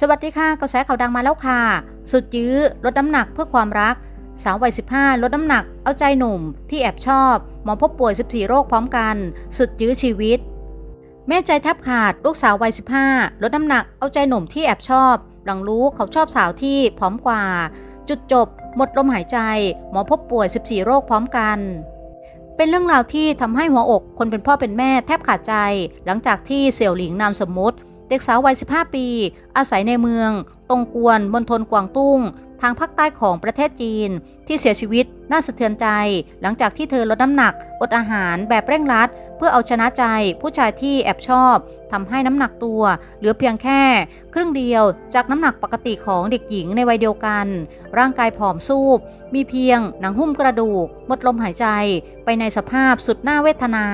สวัสดีค่ะกระแสข่าวดังมาแล้วค่ะ สุดยื้อลดน้ำหนักเพื่อความรัก สาววัย 15 ลดน้ำหนัก เอาใจหนุ่ม ที่แอบชอบ หมอพบป่วย 14 โรคพร้อมกัน สุดยื้อชีวิต แม่ใจแทบขาด ลูกสาววัย 15 ลดน้ำหนัก เอาใจหนุ่มที่แอบชอบ หลังรู้เขาชอบสาวที่ผอมกว่า จุดจบ หมดลมหายใจ หมอพบป่วย 14 โรคพร้อมกันเป็นเรื่องราวที่ทำให้หัวอกคนเป็นพ่อเป็นแม่แทบขาดใจ หลังจากที่เสี่ยวหลิงนามสมมุติ เด็กสาววัย 15 ปี อาศัยในเมือง ตงกวนมณฑลกวางตุ้ง ทางภาคใต้ของประเทศจีน ที่เสียชีวิตน่าสะเทือนใจ หลังจากที่เธอลดน้ำหนัก อดอาหารแบบเร่งรัด เพื่อเอาชนะใจ ผู้ชายที่แอบชอบทำให้น้ำหนักตัว เหลือเพียงแค่ ครึ่งเดียวจากน้ำหนักปกติของเด็กหญิงในวัยเดียวกัน ร่างกายผอมซูบ มีเพียงหนังหุ้มกระดูกหมดลมหายใจ ไปในสภาพสุดน่าเวทนา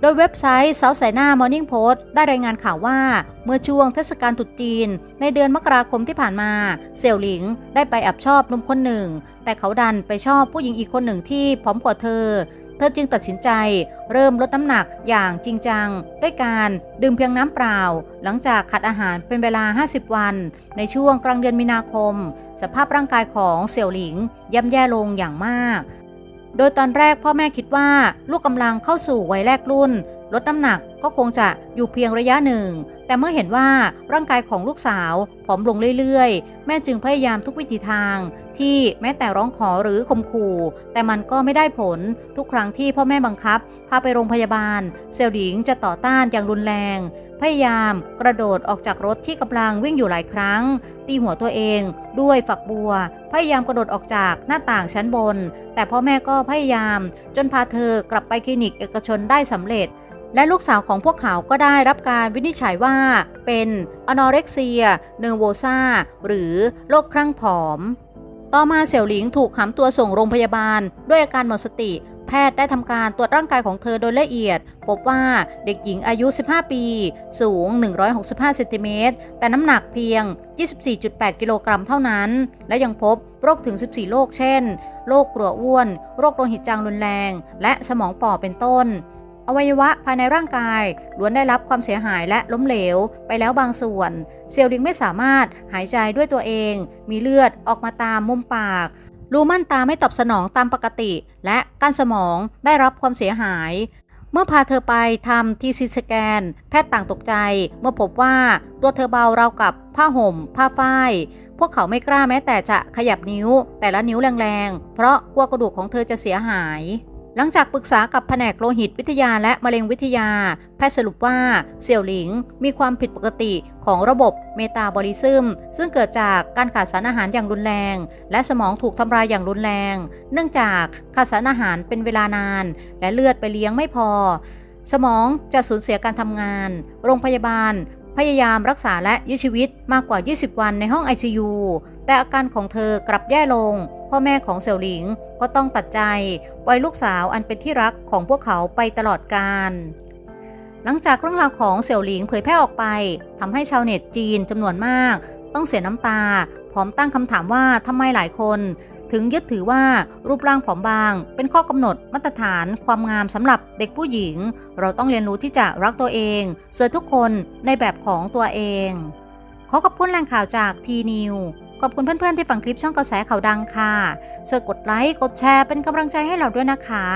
โดยเว็บไซต์เซาไซน่ามอร์นิ่งโพสต์ได้รายงานข่าวว่า เมื่อช่วงเทศกาลตรุษจีน ในเดือนมกราคมที่ผ่านมา เสี่ยวหลิงได้ไปแอบชอบหนุ่มคนหนึ่ง แต่เขาดันไปชอบผู้หญิงอีกคนหนึ่งที่ผอมกว่าเธอ เธอจึงตัดสินใจเริ่มลดน้ำหนักอย่างจริงจัง ด้วยการดื่มเพียงน้ำเปล่า หลังจากขาดอาหารเป็นเวลา 50 วัน ในช่วงกลางเดือนมีนาคม สภาพร่างกายของเสี่ยวหลิงย่ำแย่ลงอย่างมาก โดยตอนแรกพ่อแม่คิดว่าลูกกำลังเข้าสู่วัยแรกรุ่น ลดน้ำหนักก็คงจะอยู่เพียงระยะหนึ่ง แต่เมื่อเห็นว่าร่างกายของลูกสาวผอมลงเรื่อยๆ แม่จึงพยายามทุกวิธีทาง ที่แม้แต่ร้องขอหรือข่มขู่ แต่มันก็ไม่ได้ผลทุกครั้งที่พ่อแม่บังคับ พาไปโรงพยาบาล เซลหลิงจะต่อต้านอย่างรุนแรง พยายามกระโดดออกจากรถที่กำลังวิ่งอยู่หลายครั้ง ตีหัวตัวเองด้วยฝักบัว พยายามกระโดดออกจากหน้าต่างชั้นบน แต่พ่อแม่ก็พยายาม จนพาเธอกลับไปคลินิกเอกชนได้สำเร็จ และลูกสาวของพวกเขาก็ได้รับการวินิจฉัยว่าเป็นอนอเร็กเซีย เนอร์โวซาหรือโรคคลั่งผอม ต่อมาเสี่ยวหลิงถูกหามตัวส่งโรงพยาบาล ด้วยอาการหมดสติ แพทย์ได้ทำการตรวจร่างกายของเธอโดยละเอียด พบว่าเด็กหญิงอายุ 15 ปี สูง 165เซนติเมตรแต่น้ำหนักเพียง 24.8 กิโลกรัมเท่านั้น และยังพบโรคถึง 14 โรคเช่น โรคกลัวอ้วน โรคโลหิตจางรุนแรง และสมองฝ่อเป็นต้น อวัยวะภายในร่างกายล้วนได้รับความเสียหายและล้มเหลวไปแล้วบางส่วน เซลล์ลิงไม่สามารถหายใจด้วยตัวเอง มีเลือดออกมาตามมุมปาก รูม่านตาไม่ตอบสนองตามปกติ และก้านสมองได้รับความเสียหาย เมื่อพาเธอไปทำทีซีสแกน แพทย์ต่างตกใจ เมื่อพบว่าตัวเธอเบาราวกับผ้าห่ม ผ้าฝ้ายพวกเขาไม่กล้าแม้แต่จะขยับนิ้ว แต่ละนิ้วแรงๆ เพราะกลัวกระดูกของเธอจะเสียหาย หลังจากปรึกษากับแผนกโลหิตวิทยาและมะเร็งวิทยา แพทย์สรุปว่าเสี่ยวหลิงมีความผิดปกติของระบบเมตาบอลิซึม ซึ่งเกิดจากการขาดสารอาหารอย่างรุนแรง และสมองถูกทำลายอย่างรุนแรง เนื่องจากขาดสารอาหารเป็นเวลานาน และเลือดไปเลี้ยงไม่พอ สมองจะสูญเสียการทำงาน โรงพยาบาล พยายามรักษาและยื้อชีวิตมากกว่า 20 วันในห้อง ICU แต่อาการของเธอกลับแย่ลง พ่อแม่ของเสี่ยวหลิงก็ต้องตัดใจปล่อยลูกสาวอันเป็นที่รักของพวกเขาไปตลอดกาลหลังจากเรื่องราวของเสี่ยวหลิงเผยแพร่ออกไปทำให้ชาวเน็ตจีนจำนวนมาก ต้องเสียน้ำตา พร้อมตั้งคำถามว่าทำไมหลายคน ถึงยึดถือว่ารูปร่างผอมบาง เป็นข้อกำหนดมาตรฐานความงามสำหรับเด็กผู้หญิง เราต้องเรียนรู้ที่จะรักตัวเองสวยทุกคนในแบบของตัวเอง ขอขอบคุณแหล่งข่าวจากทีนิวขอบคุณเพื่อนๆที่ฟังคลิปช่องกระแสข่าวดังค่ะ ช่วยกดไลค์ กดแชร์เป็นกำลังใจให้เราด้วยนะคะ